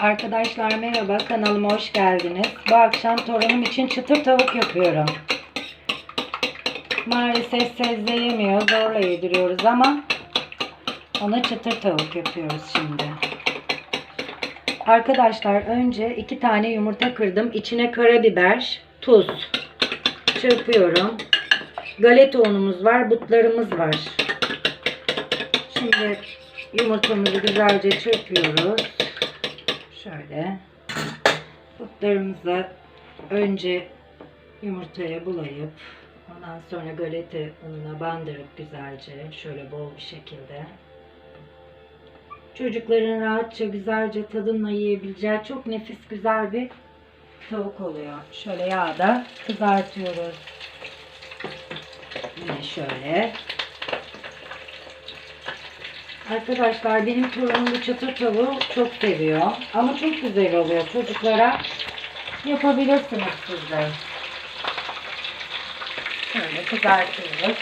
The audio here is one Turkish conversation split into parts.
Arkadaşlar merhaba kanalıma hoş geldiniz. Bu akşam torunum için çıtır tavuk yapıyorum. Maalesef sebze yemiyor. Zorla yediriyoruz ama ona çıtır tavuk yapıyoruz şimdi. Arkadaşlar önce iki tane yumurta kırdım. İçine karabiber, tuz çırpıyorum. Galeta unumuz var, butlarımız var. Şimdi yumurtamızı güzelce çırpıyoruz. Şöyle. Butlarımızı önce yumurtaya bulayıp ondan sonra galeta ununa bandırıp güzelce şöyle bol bir şekilde çocukların rahatça güzelce tadımla yiyebileceği çok nefis güzel bir tavuk oluyor. Şöyle yağda kızartıyoruz. Yine şöyle. Arkadaşlar benim torunum bu çatır tavuğu çok seviyor. Ama çok güzel oluyor. Çocuklara yapabilirsiniz siz de. Şöyle kızartıyoruz.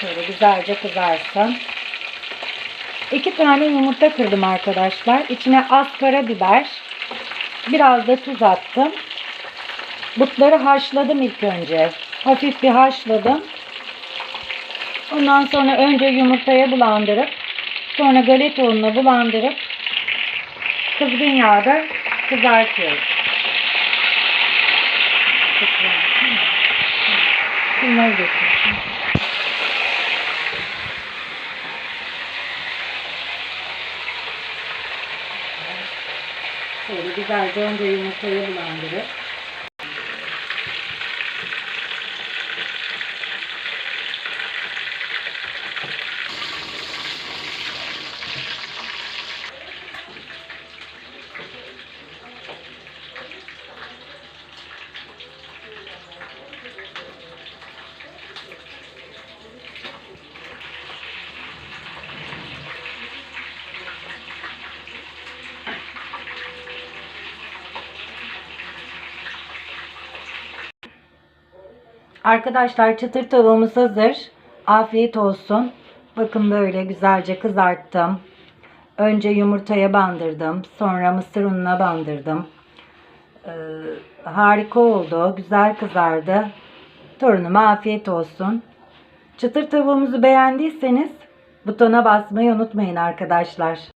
Şöyle güzelce kızarsın. İki tane yumurta kırdım arkadaşlar. İçine az karabiber, biraz da tuz attım. Butları haşladım ilk önce. Hafif bir haşladım. Ondan sonra önce yumurtaya bulandırıp sonra galeta ununa bulandırıp kızgın yağda kızartıyoruz. Şunları getirsin. Şöyle güzelce önce yumurtayı bulandırıp Arkadaşlar çıtır tavuğumuz hazır. Afiyet olsun. Bakın böyle güzelce kızarttım. Önce yumurtaya bandırdım. Sonra mısır ununa bandırdım. Ee, harika oldu. Güzel kızardı. Torunuma afiyet olsun. Çıtır tavuğumuzu beğendiyseniz butona basmayı unutmayın arkadaşlar.